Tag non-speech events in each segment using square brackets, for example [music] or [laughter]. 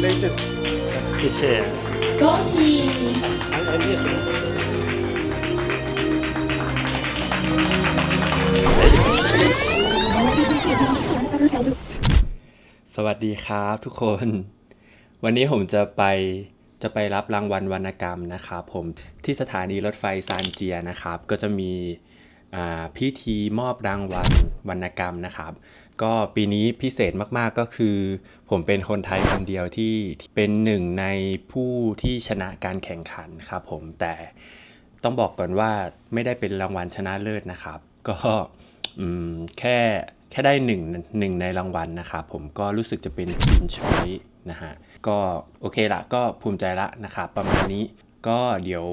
谢谢。恭喜！还还念什么？ สวัสดีครับทุกคน วันนี้ผมจะไปจะไปรับรางวัลวรรณกรรมนะครับผมที่สถานีรถไฟซานเจียนะครับ ก็จะมีอ่าพิธีมอบรางวัลวรรณกรรมนะครับ ก็ปีนี้พิเศษมากๆก็คือ ผมเป็นคนไทยคนเดียวที่เป็นหนึ่งในผู้ที่ชนะการแข่งขันครับผมแต่ต้องบอกก่อนว่าไม่ได้เป็นรางวัลชนะเลิศนะครับ ก็แค่แค่ได้หนึ่งหนึ่งในรางวัลนะครับผมก็รู้สึกจะเป็นทีมชอยนะฮะก็โอเคละก็ภูมิใจละนะครับประมาณนี้ก็เดี๋ยว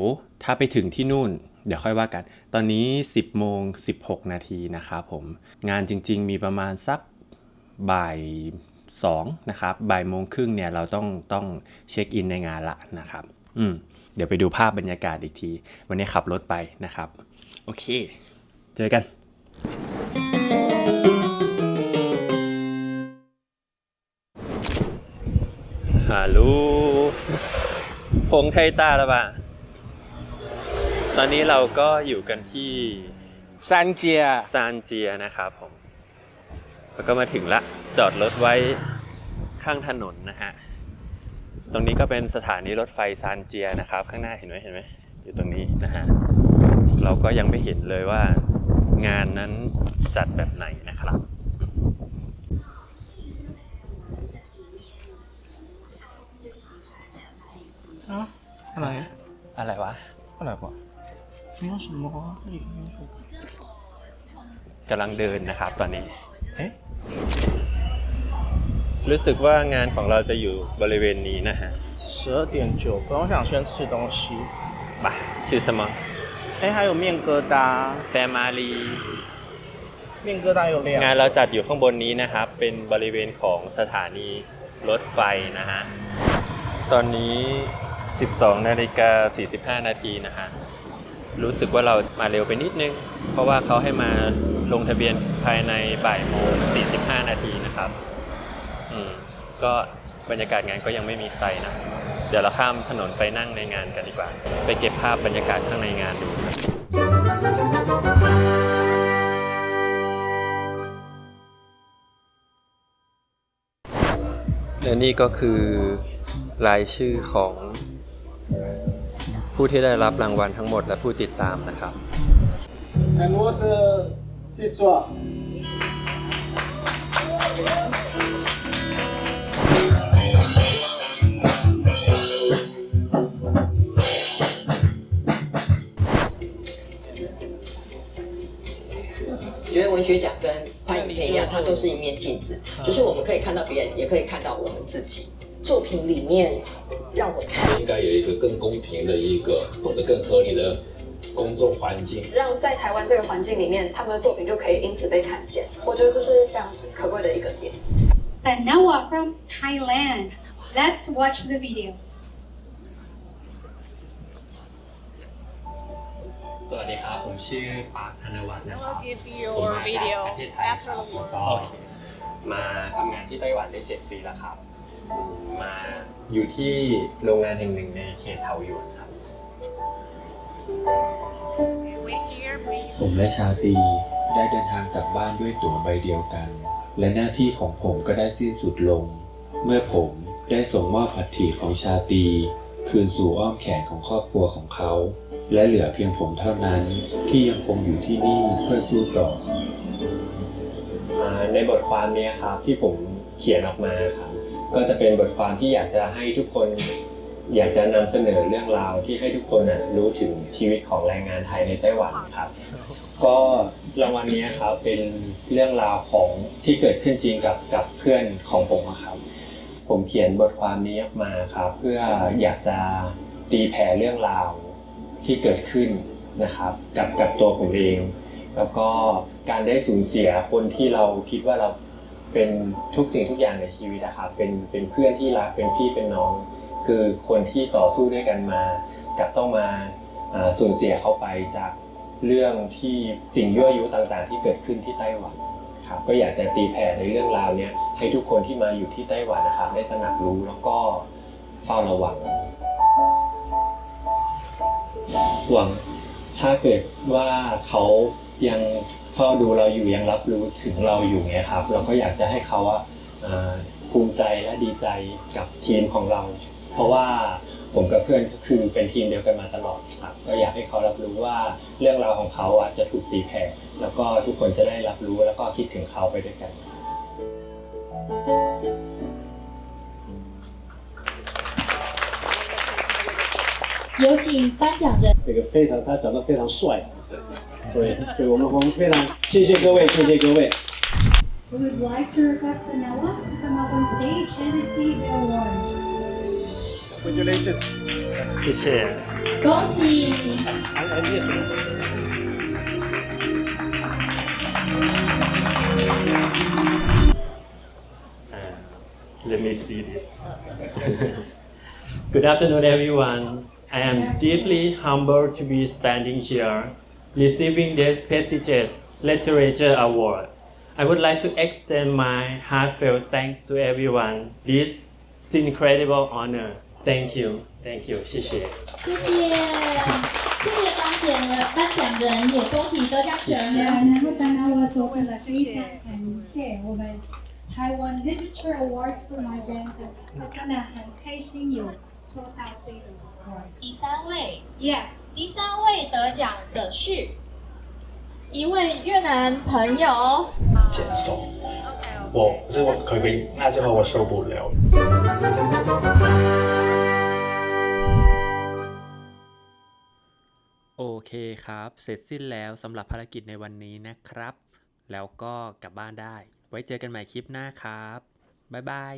ถ้าไปถึงที่นู่น เดี๋ยวค่อยว่ากัน ตอนนี้ 10โมง16 นาทีนะครับผม งานจริง ๆ มีประมาณสักบ่าย2นะครับบ่ายโมงครึ่งเนี่ยเราต้องต้องเช็คอินในงานละนะครับ อืมเดี๋ยวไปดูภาพบรรยากาศอีกที วันนี้ขับรถไปนะครับ โอเค เจอกันฮัลโหลฟงไทยตาแล้วป่ะ ตอนนี้เราก็อยู่กันที่ซานเจียซานเจียนะครับผม แล้วก็มาถึงละ จอดรถไว้ข้างถนนนะฮะ ตรงนี้ก็เป็นสถานีรถไฟซานเจียนะครับ ข้างหน้าเห็นไหมเห็นไหมอยู่ตรงนี้นะฮะ เราก็ยังไม่เห็นเลยว่างานนั้นจัดแบบไหนนะครับอะไรอะไรวะ อะไรวะ 有什么啊，这里没有什么。 กำลังเดินนะครับตอนนี้ 哎， รู้สึกว่างานของเราจะอยู่บริเวณนี้นะฮะ 十二点九分，我想先吃东西。 บ่าชื่อสมอ 哎，还有面疙瘩， แฟมารี 面疙瘩有 งาน 两。 เราจัดอยู่ข้างบนนี้นะครับ เป็นบริเวณของสถานีรถไฟนะฮะ ตอนนี้ 12นาฬิกา45 นาทีนะฮะ รู้สึกว่าเรามาเร็วไปนิดนึง เพราะว่าเขาให้มาลงทะเบียนภายในบ่ายโมง45 นาทีนะครับ อืม ก็บรรยากาศงานก็ยังไม่มีใครนะ เดี๋ยวเราข้ามถนนไปนั่งในงานกันดีกว่า ไปเก็บภาพบรรยากาศข้างในงานดูครับและนี่ก็คือรายชื่อของ ผู้ที่ได้รับรางวัลทั้งหมดและผู้ติดตามนะครับ And what's uh, Siswa? 觉得文学奖跟拍影片一样，它都是一面镜子，就是我们可以看到别人，也可以看到我们自己。 作品里面让我看，应该有一个更公平的一个或者更合理的工作环境。让在台湾这个环境里面，他们的作品就可以因此被看见。我觉得这是非常可贵的一个点。 And Noah from Thailand. Let's watch the video. สวัสดีครับ ผมชื่อปาร์คธนวัฒน์นะครับ give ผม your มาจาก video ประเทศไทย after ครับ the war. ก็มาทำงานที่ไต้หวันได้เจ็ดปีแล้วครับอื มมาอยู่ที่โรงงานแห่งหนึ่งในเขตเทาหยวนครับ Wait here, please. ผมและชาตรีได้เดินทางกลับบ้านด้วยตั๋วใบเดียวกัน และหน้าที่ของผมก็ได้สิ้นสุดลง เมื่อผมได้ส่งมอบอัฐิของชาตรีคืนสู่อ้อมแขนของครอบครัวของเขา และเหลือเพียงผมเท่านั้นที่ยังคงอยู่ที่นี่เพื่อสู้ต่ออ่าในบทความเนี้ยครับที่ผมเขียนออกมาครับ ก็จะเป็นบทความที่อยากจะให้ทุกคนอยากจะนำเสนอเรื่องราวที่ให้ทุกคนน่ะรู้ถึงชีวิตของแรงงานไทยในไต้หวันครับ ก็รางวัลเนี้ยครับเป็นเรื่องราวของที่เกิดขึ้นจริงกับกับเพื่อนของผมอะครับ ผมเขียนบทความนี้ออกมาครับ เพื่ออยากจะตีแผ่เรื่องราวที่เกิดขึ้นนะครับ กับกับตัวผมเอง แล้วก็การได้สูญเสียคนที่เราคิดว่าเรา เป็นทุกสิ่งทุกอย่างในชีวิตอะครับเป็นเป็นเพื่อนที่รักเป็นพี่เป็นน้อง คือคนที่ต่อสู้ด้วยกันมากับต้องมาอ่าสูญเสียเขาไปจากเรื่องที่สิ่งยั่วยุต่างๆ ที่เกิดขึ้นที่ไต้หวันครับก็อยากจะตีแผ่ในเรื่องราวเนี้ยให้ทุกคนที่มาอยู่ที่ไต้หวันนะครับได้ตระหนักรู้แล้วก็เฝ้าระวังหวังถ้าเกิดว่าเขายัง เฝ้าดูเราอยู่ยังรับรู้ถึงเราอยู่เงี้ยครับ เราก็อยากจะให้เขาอะอ่าภูมิใจและดีใจกับทีมของเรา เพราะว่าผมกับเพื่อนก็คือเป็นทีมเดียวกันมาตลอดครับ ก็อยากให้เขารับรู้ว่าเรื่องราวของเขาอะจะถูกตีแผ่แล้วก็ทุกคนจะได้รับรู้แล้วก็คิดถึงเขาไปด้วยกัน 有请颁奖人。这个非常，他长得非常帅， 对，对我们我们非常谢谢各位，谢谢各位。 We would like to request the Noah to come up on stage and receive the award. Congratulations. 谢谢。恭喜！ Let me see this. [laughs] Good afternoon, everyone. I am deeply humbled to be standing here, receiving this prestigious literature award. I would like to extend my heartfelt thanks to everyone. This is incredible honor. Thank you, thank you, 谢谢。谢谢，谢谢颁奖人，颁奖人也恭喜得奖者。能够当到我说的非常感谢我们 Taiwan Literature Awards for Migrants，我真的很开心有收到这个 award。第三位， Yes， 第三位得奖的是一位越南朋友。减重。我可是我可不可以？那之后我受不了。 โอเคครับ เสร็จสิ้นแล้วสำหรับภารกิจในวันนี้นะครับ แล้วก็กลับบ้านได้ ไว้เจอกันใหม่คลิปหน้าครับ บ๊ายบาย